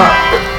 God.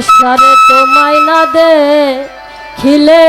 আশারে তোমায় না দে খিলে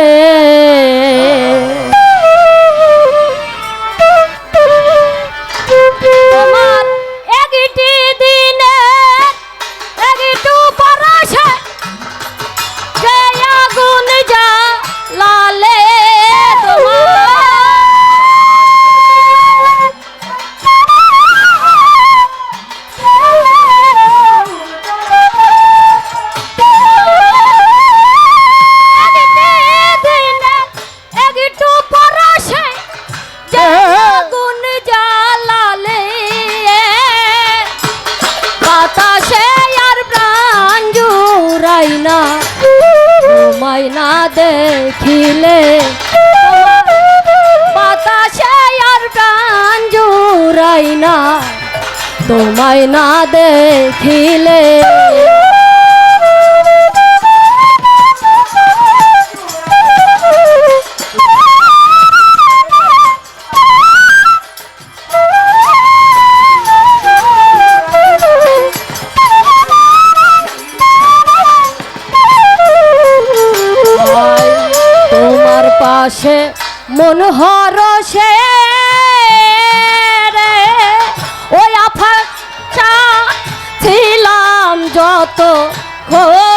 পাই না তোমায় না দেখিলে। তোমার পাশে মন হরসে ছিলাম যত খোঁজ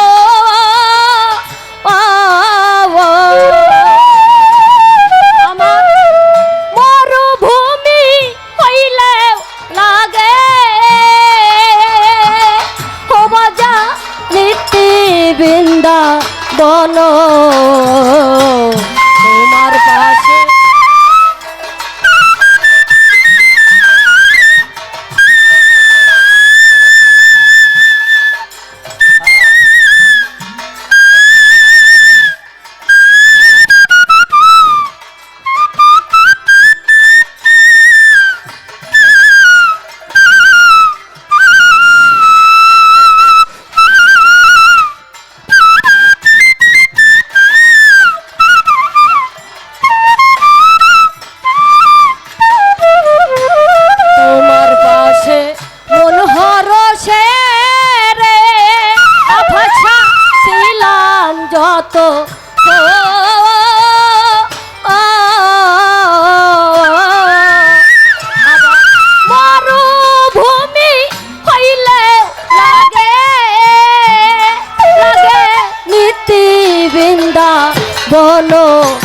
ভালো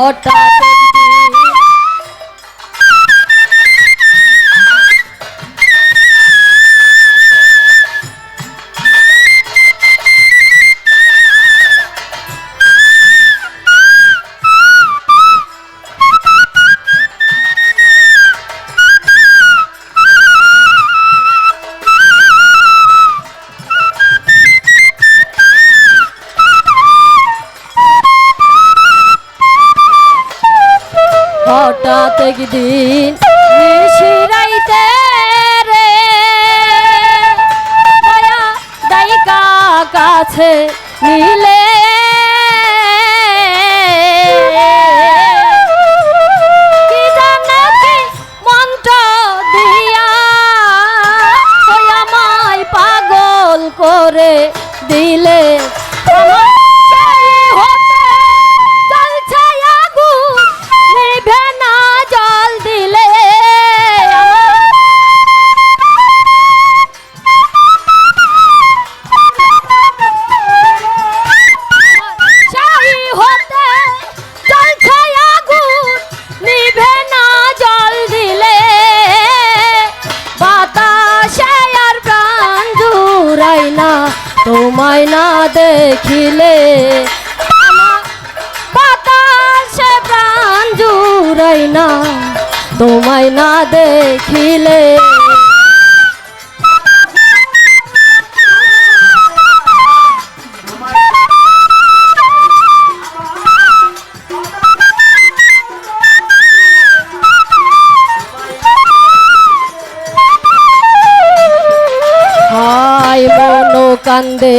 হঠাৎ একদিন মিশিরাইতে রে দয়া দায়িকা কাছে দিলে বাতাসে প্রাণ জুড়াই না তোমায় না দেখিলে। কান্দে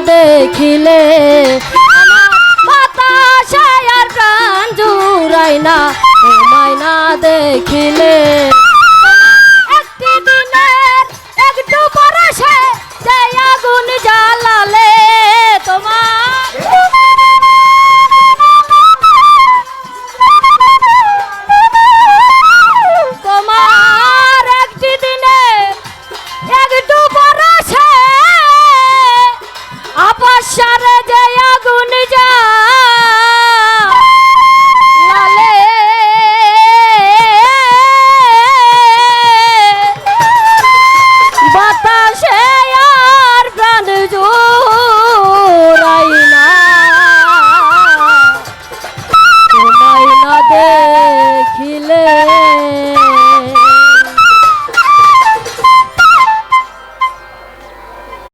দেখিলে। মাতা প্রাণ জুড়াই না দেখিলে।